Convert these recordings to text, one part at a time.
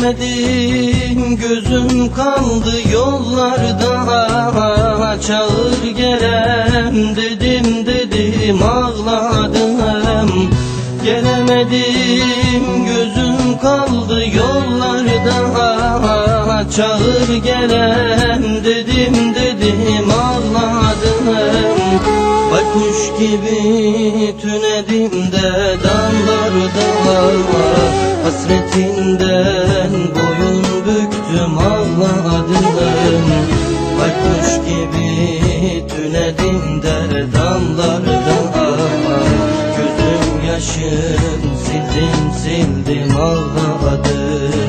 Gelemedim gözüm kaldı yollarda. Çağır gelem dedim dedim ağladım. Gelemedim gözüm kaldı yollarda. Çağır gelem dedim dedim ağladım. Baykuş gibi tünedim de dallarda Hasretinden boyun büktüm ağladım Baykuş gibi tünedim de dallarda Gözüm yaşım sildim sildim ağladım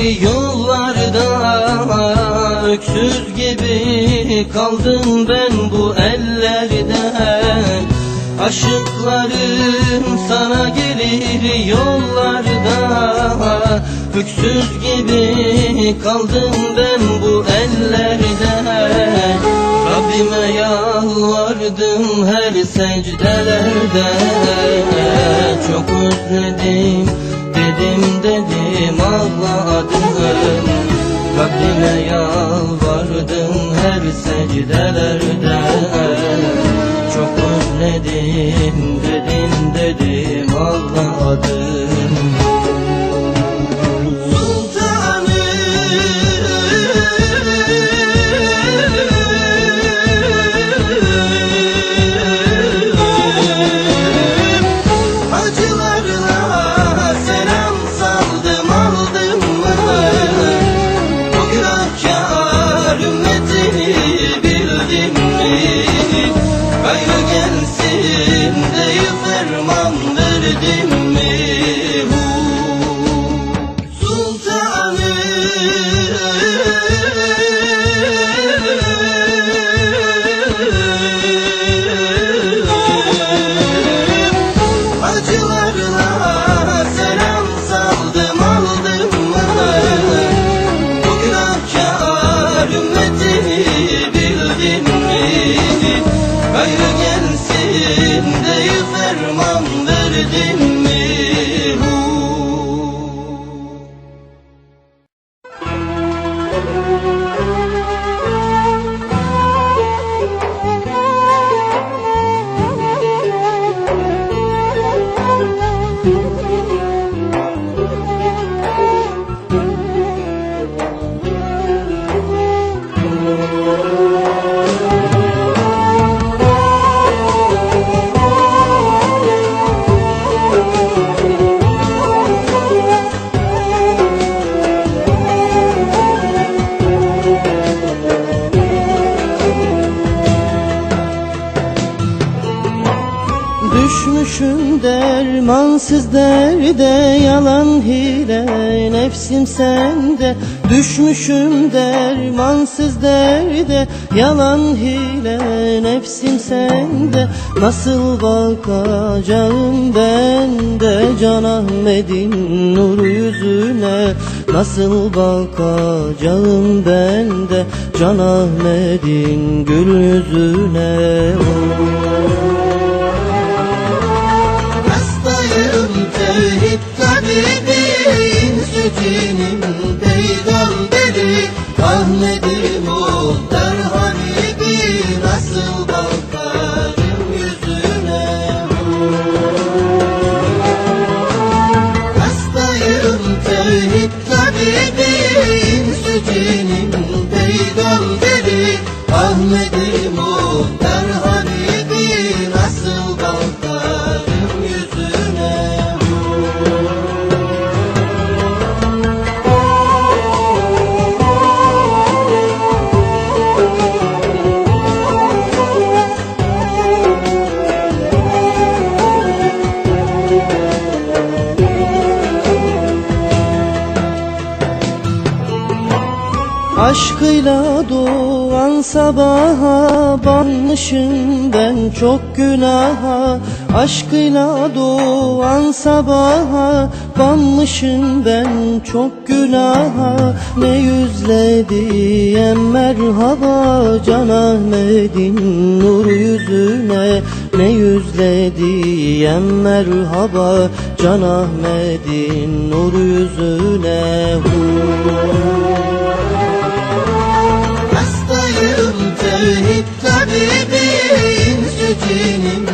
gelir yollarda Öksüz gibi kaldım ben bu ellerde Aşıkların sana gelir yollarda Öksüz gibi kaldım ben bu ellerde Rabbime yalvardım her secdelerde Çok özledim dedim dedim ağladım Rabbime yalvardım her secdelerde me Música Düşmüşüm dermansız derde yalan hile nefsim sende. Düşmüşüm dermansız derde Yalan hile nefsim sende. Nasıl bakacağım ben de Can Ahmet'in nur yüzüne? Nasıl bakacağım ben de Can Ahmet'in gül yüzüne? Hastayım Bibi Aşkıyla doğan sabaha banmışım ben çok günaha. Aşkıyla doğan sabaha banmışım ben çok günaha. Ne yüzle diyem merhaba Can Ahmet'in nur yüzüne. Ne yüzle diyem merhaba Can Ahmet'in nur yüzüne Şehit tabibin sütünün